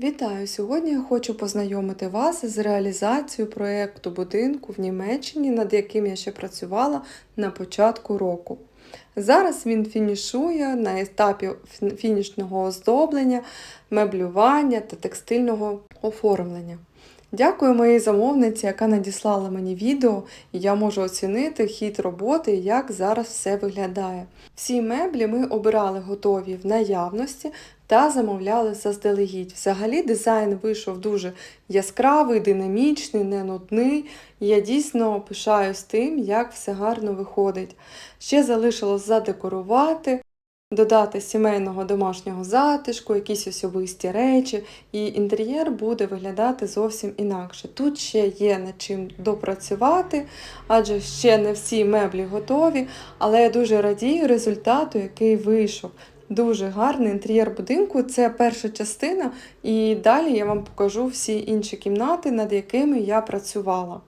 Вітаю! Сьогодні я хочу познайомити вас з реалізацією проєкту будинку в Німеччині, над яким я ще працювала на початку року. Зараз він фінішує на етапі фінішного оздоблення, меблювання та текстильного оформлення. Дякую моїй замовниці, яка надіслала мені відео, і я можу оцінити хід роботи як зараз все виглядає. Всі меблі ми обирали готові в наявності та замовляли заздалегідь. Взагалі дизайн вийшов дуже яскравий, динамічний, не нудний. І я дійсно пишаюсь тим, як все гарно виходить. Ще залишилось задекорувати, додати сімейного домашнього затишку, якісь особисті речі, і інтер'єр буде виглядати зовсім інакше. Тут ще є над чим допрацювати, адже ще не всі меблі готові, але я дуже радію результату, який вийшов. Дуже гарний інтер'єр будинку. Це перша частина, і далі я вам покажу всі інші кімнати, над якими я працювала.